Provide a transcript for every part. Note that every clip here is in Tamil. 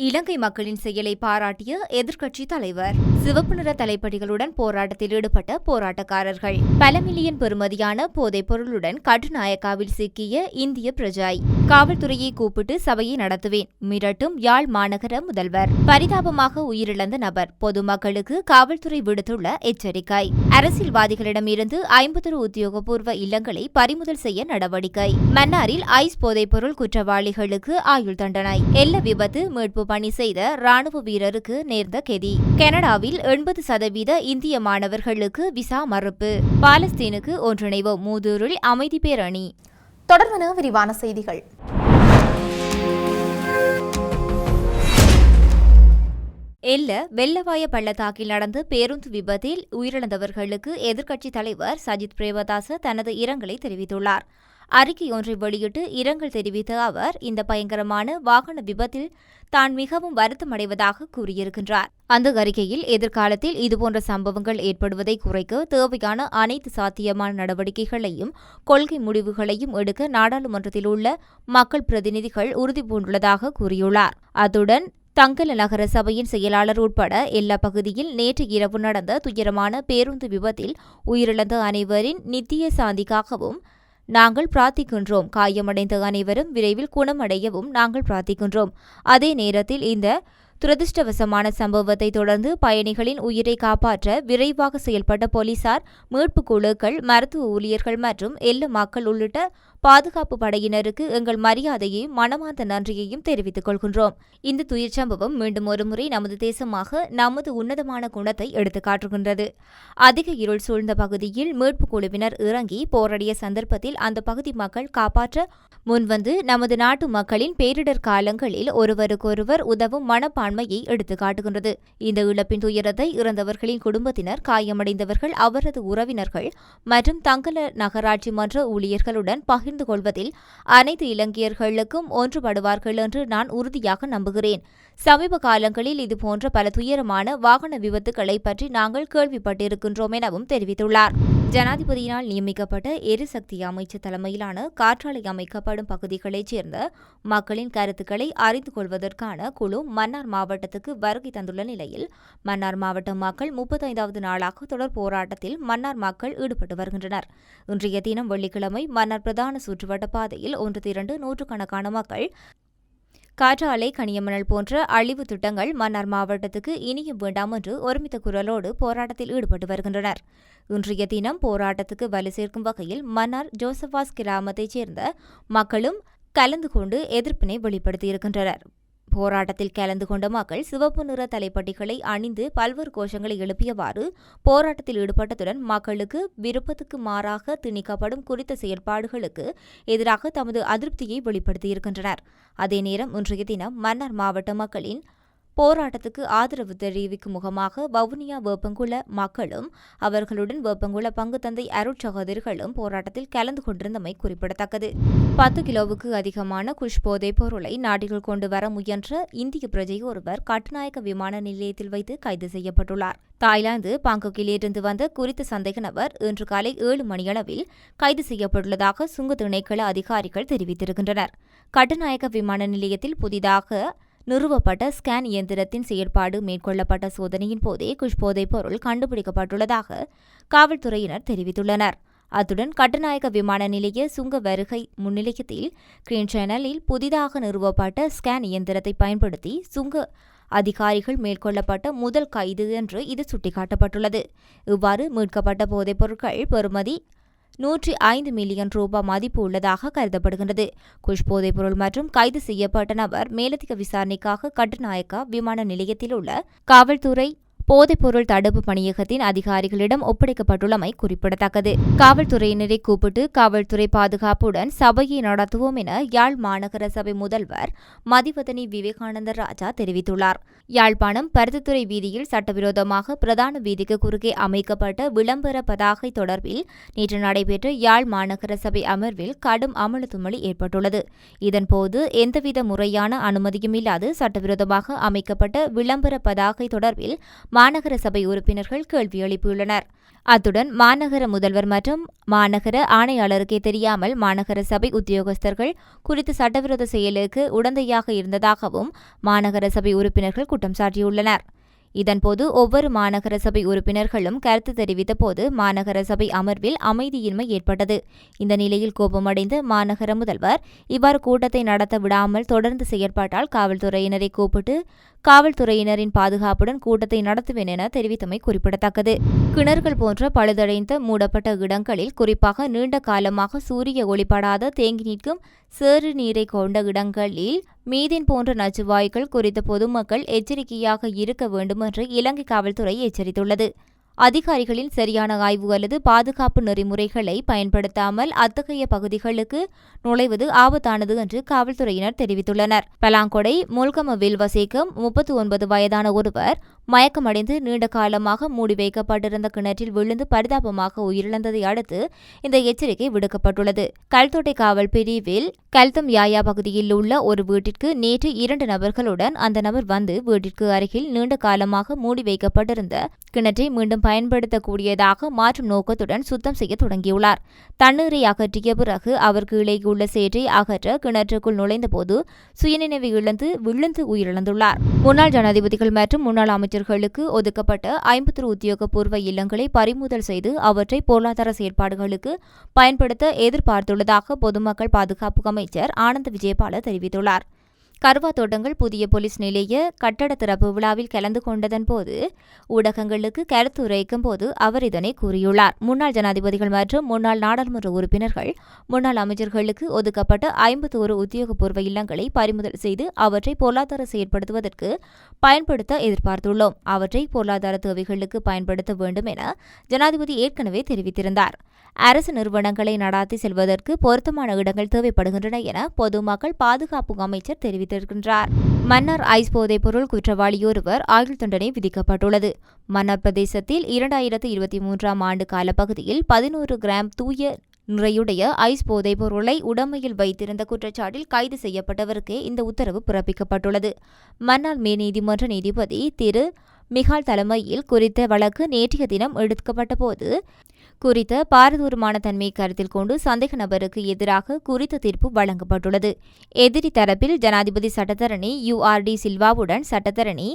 இலங்கை மக்களின் செயலை பாராட்டிய எதிர்க்கட்சி தலைவர். சிவப்பு நிற தலைப்படிகளுடன் போராட்டத்தில் ஈடுபட்ட போராட்டக்காரர்கள். பல மில்லியன் பெறுமதியான போதைப் பொருளுடன் கட்டுநாயக்காவில் சிக்கிய இந்திய பிரஜாய் காவல்துறையை கூப்பிட்டு சபையை நடத்துவேன் மிரட்டும் யாழ் மாநகர முதல்வர். பரிதாபமாக உயிரிழந்த நபர் பொதுமக்களுக்கு காவல்துறை விடுத்துள்ள எச்சரிக்கை. அரசியல்வாதிகளிடமிருந்து ஐம்பது உத்தியோகபூர்வ இல்லங்களை பறிமுதல் செய்ய நடவடிக்கை. மன்னாரில் ஐஸ் போதைப்பொருள் குற்றவாளிகளுக்கு ஆயுள் தண்டனை. எல்ல விபத்து மீட்பு பணி செய்த ராணுவ வீரருக்கு நேர்ந்த கெதி. கனடாவில் எண்பது சதவீத இந்திய மாணவர்களுக்கு விசா மறுப்பு. பாலஸ்தீனுக்கு ஒன்றிணைவோம். மூதூரில் அமைதி பேரணி. தொடர்வன விரிவான செய்திகள். எல்ல வெள்ளவாய பள்ளத்தாக்கில் நடந்த பேருந்து விபத்தில் உயிரிழந்தவர்களுக்கு எதிர்க்கட்சித் தலைவர் சஜித் பிரேமதாச தனது இரங்கலை தெரிவித்துள்ளார். அறிக்கை ஒன்றை வெளியிட்டு இரங்கல் தெரிவித்த அவர் இந்த பயங்கரமான வாகன விபத்தில் தான் மிகவும் வருத்தமடைவதாக கூறியிருக்கின்றார். அந்த அறிக்கையில் எதிர்காலத்தில் இதுபோன்ற சம்பவங்கள் ஏற்படுவதை குறைக்க தேவையான அனைத்து சாத்தியமான நடவடிக்கைகளையும் கொள்கை முடிவுகளையும் எடுக்க நாடாளுமன்றத்தில் உள்ள மக்கள் பிரதிநிதிகள் உறுதிபூண்டுள்ளதாக கூறியுள்ளார். அத்துடன் தங்கல நகர சபையின் செயலாளர் உட்பட எல்லா பகுதியில் நேற்று இரவு நடந்த துயரமான பேருந்து விபத்தில் உயிரிழந்த அனைவரின் நித்திய சாந்திக்காகவும் நாங்கள் பிரார்த்திக்கின்றோம். காயமடைந்த அனைவரும் விரைவில் குணமடையவும் நாங்கள் பிரார்த்திக்கின்றோம். அதே நேரத்தில் இந்த துரதிருஷ்டவசமான சம்பவத்தை தொடர்ந்து பயணிகளின் உயிரை காப்பாற்ற விரைவாக செயல்பட்ட போலீசார் மீட்புக் குழுக்கள் மருத்துவ ஊழியர்கள் மற்றும் எல்ல மக்கள் உள்ளிட்ட பாதுகாப்பு படையினருக்கு எங்கள் மரியாதையையும் மனமார்ந்த நன்றியையும் தெரிவித்துக் கொள்கின்றோம். இந்த துயிர் சம்பவம் மீண்டும் ஒருமுறை நமது தேசமாக நமது உன்னதமான குணத்தை எடுத்து காட்டுகின்றது. அதிக இருள் சூழ்ந்த பகுதியில் மீட்புக் குழுவினர் இறங்கி போராடிய சந்தர்ப்பத்தில் அந்த பகுதி மக்கள் காப்பாற்ற முன்வந்து நமது நாட்டு மக்களின் பேரிடர் காலங்களில் ஒருவருக்கொருவர் உதவும் மனப்பான்மையை எடுத்துக் காட்டுகின்றது இந்த இழப்பின் துயரத்தை இறந்தவர்களின் குடும்பத்தினர் காயமடைந்தவர்கள் அவரது உறவினர்கள் மற்றும் தங்கல நகராட்சி மன்ற ஊழியர்களுடன் பகிர்ந்து கொள்வதில் அனைத்து இலங்கையர்களுக்கும் ஒன்றுபடுவார்கள் என்று நான் உறுதியாக நம்புகிறேன். சமீப காலங்களில் இதுபோன்ற பல துயரமான வாகன விபத்துக்களை பற்றி நாங்கள் கேள்விப்பட்டிருக்கின்றோம் எனவும் தெரிவித்துள்ளார். ஜனாதிபதியினால் நியமிக்கப்பட்ட எரிசக்தி அமைச்சர் தலைமையிலான காற்றாலை அமைக்கப்படும் பகுதிகளைச் சேர்ந்த மக்களின் கருத்துக்களை அறிந்து கொள்வதற்கான குழு மன்னார் மாவட்டத்துக்கு வருகை தந்துள்ள நிலையில் மன்னார் மாவட்ட மக்கள் முப்பத்தைந்தாவது நாளாக தொடர் போராட்டத்தில் மன்னார் மக்கள் ஈடுபட்டு வருகின்றனர். இன்றைய தினம் வெள்ளிக்கிழமை மன்னார் பிரதான சுற்றுவட்ட பாதையில் ஒன்று திரண்டு நூற்றுக்கணக்கான மக்கள் காற்றாலை கனியமணல் போன்ற அழிவு திட்டங்கள் மன்னார் மாவட்டத்துக்கு இனியும் வேண்டாம் என்று ஒருமித்த குரலோடு போராட்டத்தில் ஈடுபட்டு வருகின்றனர். இன்றைய தினம் போராட்டத்துக்கு வலு சேர்க்கும் வகையில் மன்னார் ஜோசபாஸ் கிராமத்தைச் சேர்ந்த மக்களும் கலந்து கொண்டு எதிர்ப்பினை வெளிப்படுத்தியிருக்கின்றனர். போராட்டத்தில் கலந்து கொண்ட மக்கள் சிவப்பு நிற தலைப்பட்டிகளை அணிந்து பல்வேறு கோஷங்களை எழுப்பியவாறு போராட்டத்தில் ஈடுபட்டதுடன் மக்களுக்கு விருப்பத்துக்கு மாறாக திணிக்கப்படும் குறித்த செயல்பாடுகளுக்கு எதிராக தமது அதிருப்தியை வெளிப்படுத்தியிருக்கின்றனர். அதே நேரம் இன்றைய தினம் மன்னார் மாவட்ட மக்களின் போராட்டத்துக்கு ஆதரவு தெரிவிக்கும் முகமாக வவுனியா வேப்பங்குள மக்களும் அவர்களுடன் வேப்பங்குள பங்கு தந்தை அருட்சகோதரிகளும் போராட்டத்தில் கலந்து கொண்டிருந்தமை குறிப்பிடத்தக்கது. பத்து கிலோவுக்கு அதிகமான குஷ் போதைப் பொருளை நாடுகள் கொண்டு வர முயன்ற இந்திய பிரஜை ஒருவர் கட்டுநாயக்க விமான நிலையத்தில் வைத்து கைது செய்யப்பட்டுள்ளார். தாய்லாந்து பாங்காக்கில் இருந்து வந்த குறித்த சந்தேக நபர் இன்று காலை ஏழு மணியளவில் கைது செய்யப்பட்டுள்ளதாக சுங்க திணைக்கள அதிகாரிகள் தெரிவித்திருக்கின்றனர். கட்டுநாயக்க விமான நிலையத்தில் புதிதாக நிறுவப்பட்ட ஸ்கேன் இயந்திரத்தின் செயற்பாடு மேற்கொள்ளப்பட்ட சோதனையின் போதே குஷ்போதைப் பொருள் கண்டுபிடிக்கப்பட்டுள்ளதாக காவல்துறையினர் தெரிவித்துள்ளனர். அத்துடன் கட்டுநாயக்க விமான நிலைய சுங்க வருகை முன்னிலையத்தில் கிரீன் சேனலில் புதிதாக நிறுவப்பட்ட ஸ்கேன் இயந்திரத்தை பயன்படுத்தி சுங்க அதிகாரிகள் மேற்கொள்ளப்பட்ட முதல் கைது என்று இது சுட்டிக்காட்டப்பட்டுள்ளது. இவ்வாறு மீட்கப்பட்ட போதைப் பொருட்கள் பெறுமதி நூற்றி ஐந்து மில்லியன் ரூபாய் மதிப்பு உள்ளதாக கருதப்படுகின்றது. குஷ் போதைப் பொருள் மற்றும் கைது செய்யப்பட்ட நபர் மேலதிக விசாரணைக்காக கட்டுநாயக்கா விமான நிலையத்தில் உள்ள காவல்துறை போதைப்பொருள் தடுப்பு பணியகத்தின் அதிகாரிகளிடம் ஒப்படைக்கப்பட்டுள்ளமை குறிப்பிடத்தக்கது. காவல்துறையினரை கூப்பிட்டு காவல்துறை பாதுகாப்புடன் சபையை நடத்துவோம் என யாழ் மாநகர சபை முதல்வர் மதிவதனி விவேகானந்த ராஜா தெரிவித்துள்ளார். யாழ்ப்பாணம் பருத்தித்துறை வீதியில் சட்டவிரோதமாக பிரதான வீதிக்கு குறுக்கே அமைக்கப்பட்ட விளம்பர பதாகை தொடர்பில் நேற்று நடைபெற்ற யாழ் மாநகர சபை அமர்வில் கடும் அமளதுமளி ஏற்பட்டுள்ளது. இதன்போது எந்தவித முறையான அனுமதியும் இல்லாது சட்டவிரோதமாக அமைக்கப்பட்ட விளம்பர பதாகை தொடர்பில் மாநகர சபை உறுப்பினர்கள் கேள்வி எழுப்பியுள்ளனர். அத்துடன் மாநகர முதல்வர் மற்றும் மாநகர ஆணையாளருக்கே தெரியாமல் மாநகர சபை உத்தியோகஸ்தர்கள் குறித்த சட்டவிரோத செயலுக்கு உடந்தையாக இருந்ததாகவும் மாநகர சபை உறுப்பினர்கள் குற்றம் சாட்டியுள்ளனர். இதன்போது ஒவ்வொரு மாநகர சபை உறுப்பினர்களும் கருத்து தெரிவித்த போது மாநகர சபை அமர்வில் அமைதியின்மை ஏற்பட்டது. இந்த நிலையில் கோபமடைந்த மாநகர முதல்வர் இவ்வாறு கூட்டத்தை நடத்த விடாமல் தொடர்ந்து செயற்பட்டால் காவல்துறையினரை கூப்பிட்டு காவல்துறையினரின் பாதுகாப்புடன் கூட்டத்தை நடத்துவேன் என தெரிவித்தமை குறிப்பிடத்தக்கது. கிணறுகள் போன்ற பழுதடைந்த மூடப்பட்ட இடங்களில் குறிப்பாக நீண்ட காலமாக சூரிய ஒளிப்படாத தேங்கி நிற்கும் சேறு நீரை கொண்ட இடங்களில் மீதின் போன்ற நச்சுவாயுக்கள் குறித்த பொதுமக்கள் எச்சரிக்கையாக இருக்க வேண்டும் என்று இலங்கை காவல்துறை எச்சரித்துள்ளது. அதிகாரிகளின் சரியான ஆய்வு அல்லது பாதுகாப்பு நெறிமுறைகளை பயன்படுத்தாமல் அத்தகைய பகுதிகளுக்கு நுழைவது ஆபத்தானது என்று காவல்துறையினர் தெரிவித்துள்ளனர். பலாங்கொடை முல்கமவில் வசிக்கும் முப்பத்தி ஒன்பது வயதான ஒருவர் மயக்கமடைந்து நீண்ட காலமாக மூடி வைக்கப்பட்டிருந்த கிணற்றில் விழுந்து பரிதாபமாக உயிரிழந்ததை அடுத்து இந்த எச்சரிக்கை விடுக்கப்பட்டுள்ளது. கல்தோட்டை காவல் பிரிவில் கல்தம் யாயா பகுதியில் உள்ள ஒரு வீட்டிற்கு நேற்று இரண்டு நபர்களுடன் அந்த நபர் வந்து வீட்டிற்கு அருகில் நீண்ட காலமாக மூடி வைக்கப்பட்டிருந்த கிணற்றை மீண்டும் பயன்படுத்தக்கூடியதாக மாற்றும் நோக்கத்துடன் சுத்தம் செய்ய தொடங்கியுள்ளார். தண்ணீரை அகற்றிய பிறகு அவர் கீழே உள்ள சேற்றை அகற்ற கிணற்றுக்குள் நுழைந்தபோது சுயநினைவு இழந்து விழுந்து உயிரிழந்துள்ளார். முன்னாள் ஜனாதிபதிகள் மற்றும் முன்னாள் அமைச்சர்களுக்கு ஒதுக்கப்பட்ட ஐம்பத்தொரு உத்தியோகபூர்வ இல்லங்களை பறிமுதல் செய்து அவற்றை பொருளாதார செயற்பாடுகளுக்கு பயன்படுத்த எதிர்பார்த்துள்ளதாக பொதுமக்கள் பாதுகாப்பு அமைச்சர் ஆனந்த விஜயபால தெரிவித்துள்ளார். கருவா தோட்டங்கள் புதிய போலீஸ் நிலைய கட்டட திறப்பு விழாவில் கலந்து கொண்டதன் போது ஊடகங்களுக்கு கருத்து உரைக்கும் போது அவர் இதனை கூறியுள்ளார். முன்னாள் ஜனாதிபதிகள் மற்றும் முன்னாள் நாடாளுமன்ற உறுப்பினர்கள் முன்னாள் அமைச்சர்களுக்கு ஒதுக்கப்பட்ட ஐம்பத்தி ஒரு உத்தியோகபூர்வ இல்லங்களை பறிமுதல் செய்து அவற்றை பொருளாதார செயற்படுத்துவதற்கு பயன்படுத்த எதிர்பார்த்துள்ளோம். அவற்றை பொருளாதார தேவைகளுக்கு பயன்படுத்த வேண்டும் என ஜனாதிபதி ஏற்கனவே தெரிவித்திருந்தார். அரசு நிறுவனங்களை நடாத்தி செல்வதற்கு பொருத்தமான இடங்கள் தேவைப்படுகின்றன என பொதுமக்கள் பாதுகாப்பு அமைச்சர் தெரிவித்தார் தெரிவித்திருக்கின்றார். மன்னார் ஐஸ் போதைப் பொருள் குற்றவாளி ஒருவர் ஆயுள் தண்டனை விதிக்கப்பட்டுள்ளது. மன்னார் பிரதேசத்தில் இரண்டாயிரத்து இருபத்தி மூன்றாம் ஆண்டு காலப்பகுதியில் பதினோரு கிராம் தூய நிறையுடைய ஐஸ் போதைப் பொருளை உடமையில் வைத்திருந்த குற்றச்சாட்டில் கைது செய்யப்பட்டவருக்கு இந்த உத்தரவு பிறப்பிக்கப்பட்டுள்ளது. மன்னார் மேல்நீதிமன்ற நீதிபதி திரு. மிகால் தலைமையில் குறித்த வழக்கு நேற்றைய தினம் எடுக்கப்பட்ட போது குறித்த பாரதூரமான தன்மையை கருத்தில் கொண்டு சந்தேக நபருக்கு எதிராக குறித்த தீர்ப்பு வழங்கப்பட்டுள்ளது. எதிரி தரப்பில் ஜனாதிபதி சட்டத்தரணி யுஆர்டி சில்வாவுடன் சட்டத்தரணி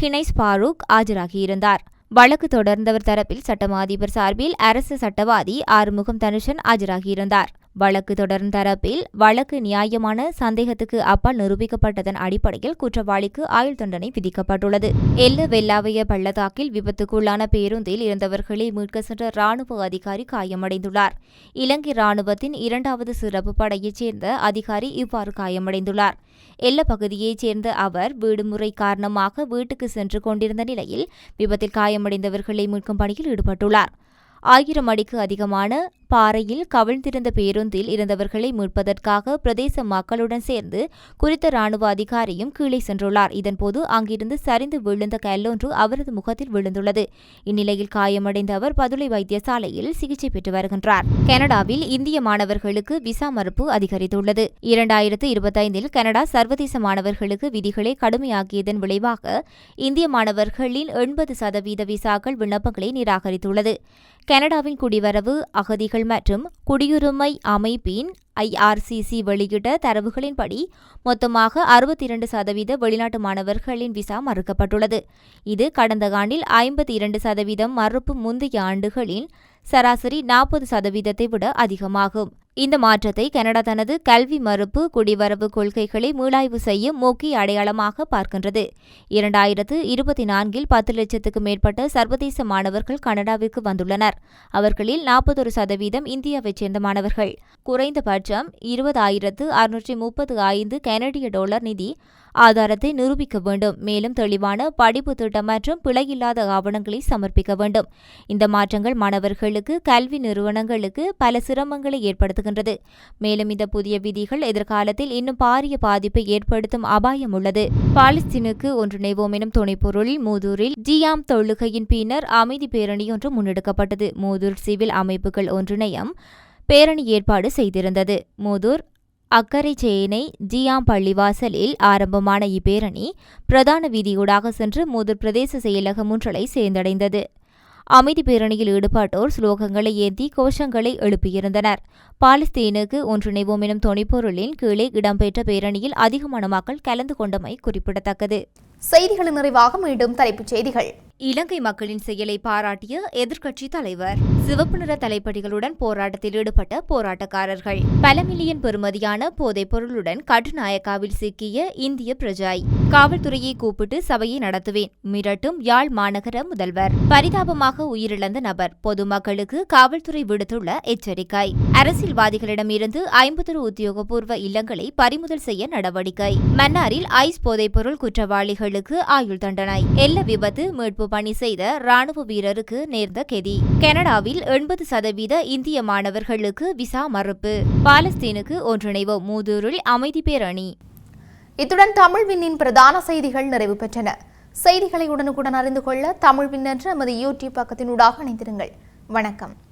ஹினைஸ் பாரூக் ஆஜராகியிருந்தார். வழக்கு தொடர்ந்தவர் தரப்பில் சட்டமா அதிபர் சார்பில் அரசு சட்டவாதி ஆறுமுகம் தனுஷன் ஆஜராகியிருந்தார். வழக்கு தொடர்ந்த தரப்பில் வழக்கு நியாயமான சந்தேகத்துக்கு அப்பால் நிரூபிக்கப்பட்டதன் அடிப்படையில் குற்றவாளிக்கு ஆயுள் தண்டனை விதிக்கப்பட்டுள்ளது. எல்ல வெள்ளாவைய பள்ளத்தாக்கில் விபத்துக்குள்ளான பேருந்தில் இருந்தவர்களை மீட்க சென்ற ராணுவ அதிகாரி காயமடைந்துள்ளார். இலங்கை ராணுவத்தின் இரண்டாவது சிறப்பு படையைச் சேர்ந்த அதிகாரி இவ்வாறு காயமடைந்துள்ளார். எல்ல பகுதியைச் சேர்ந்த அவர் வீடுமுறை காரணமாக வீட்டுக்கு சென்று கொண்டிருந்த நிலையில் விபத்தில் காயமடைந்தவர்களை மீட்கும் பணியில் ஈடுபட்டுள்ளார். ஆயிரம் அடிக்கு அதிகமான பாறையில் கவிழ்ந்திருந்த பேருந்தில் இருந்தவர்களை மீட்பதற்காக பிரதேச மக்களுடன் சேர்ந்து குறித்த ராணுவ அதிகாரியும் கீழே சென்றுள்ளார். இதன்போது அங்கிருந்து சரிந்து விழுந்த கல்லொன்று அவரது முகத்தில் விழுந்துள்ளது. இந்நிலையில் காயமடைந்த அவர் பதுளை வைத்தியசாலையில் சிகிச்சை பெற்று வருகின்றார். கனடாவில் இந்திய மாணவர்களுக்கு விசா மறுப்பு அதிகரித்துள்ளது. இரண்டாயிரத்து இருபத்தைந்தில் கனடா சர்வதேச மாணவர்களுக்கு விதிகளை கடுமையாக்கியதன் விளைவாக இந்திய மாணவர்களின் எண்பது சதவீத விசாக்கள் விண்ணப்பங்களை நிராகரித்துள்ளது. கனடாவின் குடிவரவு அகதிகள் மற்றும் குடியுரிமை அமைப்பின் ஐஆர்சிசி வெளியிட்ட தரவுகளின்படி மொத்தமாக அறுபத்தி இரண்டு சதவீத வெளிநாட்டு மாணவர்களின் விசா மறுக்கப்பட்டுள்ளது. இது கடந்த ஆண்டில் ஐம்பத்தி இரண்டு சதவீதம். மறுப்பு முந்தைய ஆண்டுகளின் சராசரி நாற்பது சதவீதத்தை விட அதிகமாகும். இந்த மாற்றத்தை கனடா தனது கல்வி மறுப்பு குடிவரவு கொள்கைகளை மீளாய்வு செய்யும் முக்கிய அடையாளமாக பார்க்கின்றது. இரண்டாயிரத்து இருபத்தி நான்கில் பத்து லட்சத்துக்கு மேற்பட்ட சர்வதேச மாணவர்கள் கனடாவிற்கு வந்துள்ளனர். அவர்களில் நாற்பத்தொரு சதவீதம் இந்தியாவைச் சேர்ந்த மாணவர்கள். குறைந்தபட்சம் இருபதாயிரத்து அறுநூற்றி முப்பது ஐந்து கனடிய டாலர் நிதி ஆதாரத்தை நிரூபிக்க வேண்டும். மேலும் தெளிவான படிப்பு திட்டம் மற்றும் பிழையில்லாத ஆவணங்களை சமர்ப்பிக்க வேண்டும். இந்த மாற்றங்கள் மாணவர்களுக்கு கல்வி நிறுவனங்களுக்கு பல சிரமங்களை ஏற்படுத்துகின்றது. மேலும் இந்த புதிய விதிகள் எதிர்காலத்தில் இன்னும் பாரிய பாதிப்பை ஏற்படுத்தும் அபாயம் உள்ளது. பாலஸ்தீனுக்கு ஒன்றிணைவோம் எனும் துணைப்பொருளில் மூதூரில் ஜியாம் தொழுகையின் பின்னர் அமைதி பேரணி ஒன்று முன்னெடுக்கப்பட்டது. மூதூர் சிவில் அமைப்புகள் ஒன்றிணையம் பேரணி ஏற்பாடு செய்திருந்தது. மூதூர் அக்கரை சேனை ஜியாம் பள்ளிவாசலில் ஆரம்பமான இப்பேரணி பிரதான வீதியூடாக சென்று மூதூர் பிரதேச செயலகம் ஒன்றலை சேர்ந்தடைந்தது. அமைதி பேரணியில் ஈடுபட்டோர் ஸ்லோகங்களை ஏந்தி கோஷங்களை எழுப்பியிருந்தனர். பாலஸ்தீனுக்கு ஒன்றிணைவோம் எனும் தொனிப்பொருளின் கீழே இடம்பெற்ற பேரணியில் அதிகமான மக்கள் கலந்து கொண்டமை குறிப்பிடத்தக்கது. செய்திகளின் நிறைவாக மீண்டும் தலைப்புச் செய்திகள். இலங்கை மக்களின் செயலை பாராட்டிய எதிர்க்கட்சி தலைவர். சிவப்பு நிற தலைப்படிகளுடன் போராட்டத்தில் ஈடுபட்ட போராட்டக்காரர்கள். பல மில்லியன் பெறுமதியான போதைப் பொருளுடன் கட்டுநாயக்காவில் சிக்கிய இந்திய பிரஜாய் காவல்துறையை கூப்பிட்டு சபையை நடத்துவேன் மிரட்டும் யாழ் மாநகர முதல்வர். பரிதாபமாக உயிரிழந்த நபர் பொதுமக்களுக்கு காவல்துறை விடுத்துள்ள எச்சரிக்கை. அரசியல்வாதிகளிடமிருந்து ஐம்பத்தொரு உத்தியோகபூர்வ இல்லங்களை பறிமுதல் செய்ய நடவடிக்கை. மன்னாரில் ஐஸ் போதைப்பொருள் குற்றவாளிகளுக்கு ஆயுள் தண்டனை. எல்ல விபத்து மீட்பு பணி செய்த ராணுவ வீரருக்கு நேர்ந்த கெதி. கனடாவில் எண்பது சதவீத இந்திய மாணவர்களுக்கு விசா மறுப்பு. பாலஸ்தீனுக்கு ஒன்றிணைவோம் மூதூரில் அமைதி பேரணி. இத்துடன் தமிழ் விண்ணின் பிரதான செய்திகள் நிறைவு பெற்றன. செய்திகளை உடனுக்குடன் அறிந்து கொள்ள தமிழ் விண் நமது யூடியூப் பக்கத்தினூடாக இணைந்திருங்கள். வணக்கம்.